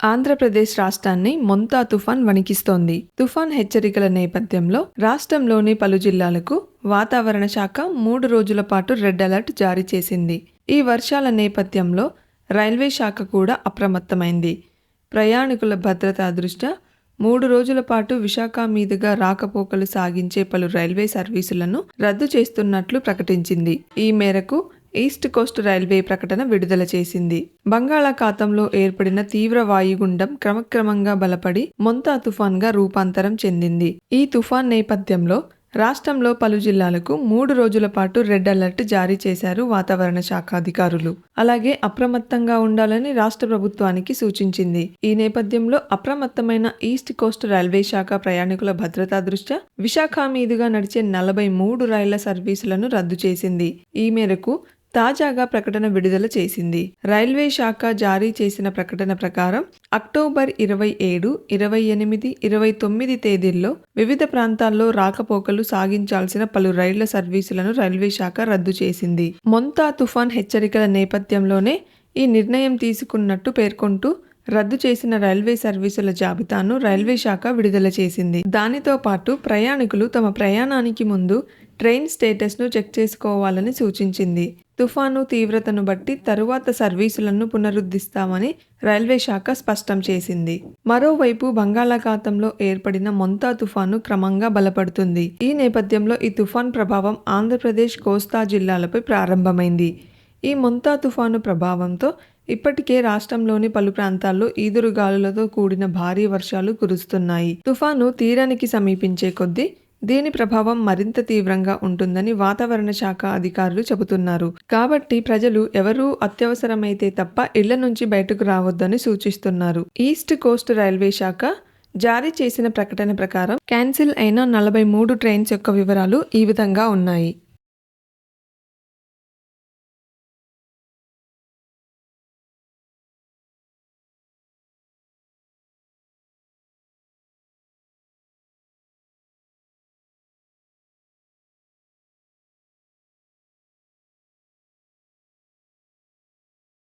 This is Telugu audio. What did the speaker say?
ఆంధ్రప్రదేశ్ రాష్ట్రాన్ని మొంతా తుఫాన్ వణికిస్తోంది. తుఫాన్ హెచ్చరికల నేపథ్యంలో రాష్ట్రంలోని పలు జిల్లాలకు వాతావరణ శాఖ మూడు రోజుల పాటు రెడ్ అలర్ట్ జారీ చేసింది. ఈ వర్షాల నేపథ్యంలో రైల్వే శాఖ కూడా అప్రమత్తమైంది. ప్రయాణికుల భద్రతా దృష్ట్యా మూడు రోజుల పాటు విశాఖ మీదుగా రాకపోకలు సాగించే పలు రైల్వే సర్వీసులను రద్దు చేస్తున్నట్లు ప్రకటించింది. ఈ మేరకు ఈస్ట్ కోస్ట్ రైల్వే ప్రకటన విడుదల చేసింది. బంగాళాఖాతంలో ఏర్పడిన తీవ్ర వాయుగుండం క్రమక్రమంగా బలపడి మొంతా తుఫాన్గా రూపాంతరం చెందింది. ఈ తుఫాన్ నేపథ్యంలో రాష్ట్రంలో పలు జిల్లాలకు మూడు రోజుల పాటు రెడ్ అలర్ట్ జారీ చేశారు వాతావరణ శాఖ అధికారులు. అలాగే అప్రమత్తంగా ఉండాలని రాష్ట్ర ప్రభుత్వానికి సూచించింది. ఈ నేపథ్యంలో అప్రమత్తమైన ఈస్ట్ కోస్ట్ రైల్వే శాఖ ప్రయాణికుల భద్రతా దృష్ట్యా విశాఖ మీదుగా నడిచే నలభై మూడు రైళ్ళ సర్వీసులను రద్దు చేసింది. ఈ మేరకు తాజాగా ప్రకటన విడుదల చేసింది. రైల్వే శాఖ జారీ చేసిన ప్రకటన ప్రకారం అక్టోబర్ ఇరవై ఏడు ఇరవై ఎనిమిది ఇరవై తొమ్మిది తేదీల్లో వివిధ ప్రాంతాల్లో రాకపోకలు సాగించాల్సిన పలు రైళ్ళ సర్వీసులను రైల్వే శాఖ రద్దు చేసింది. మొంతా తుఫాన్ హెచ్చరికల నేపథ్యంలోనే ఈ నిర్ణయం తీసుకున్నట్టు పేర్కొంటూ రద్దు చేసిన రైల్వే సర్వీసుల జాబితాను రైల్వే శాఖ విడుదల చేసింది. దానితో పాటు ప్రయాణికులు తమ ప్రయాణానికి ముందు ట్రైన్ స్టేటస్ను చెక్ చేసుకోవాలని సూచించింది. తుఫాను తీవ్రతను బట్టి తరువాత సర్వీసులను పునరుద్ధరిస్తామని రైల్వే శాఖ స్పష్టం చేసింది. మరోవైపు బంగాళాఖాతంలో ఏర్పడిన మొంతా తుఫాను క్రమంగా బలపడుతుంది. ఈ నేపథ్యంలో ఈ తుఫాన్ ప్రభావం ఆంధ్రప్రదేశ్ కోస్తా జిల్లాలపై ప్రారంభమైంది. ఈ మొంతా తుఫాను ప్రభావంతో ఇప్పటికే రాష్ట్రంలోని పలు ప్రాంతాల్లో ఈదురుగాలులతో కూడిన భారీ వర్షాలు కురుస్తున్నాయి. తుఫాను తీరానికి సమీపించే కొద్దీ దీని ప్రభావం మరింత తీవ్రంగా ఉంటుందని వాతావరణ శాఖ అధికారులు చెబుతున్నారు. కాబట్టి ప్రజలు ఎవరూ అత్యవసరమైతే తప్ప ఇళ్ళ నుంచి బయటకు రావద్దని సూచిస్తున్నారు. ఈస్ట్ కోస్ట్ రైల్వే శాఖ జారీ చేసిన ప్రకటన ప్రకారం క్యాన్సిల్ అయిన నలభై మూడు ట్రైన్స్ యొక్క వివరాలు ఈ విధంగా ఉన్నాయి.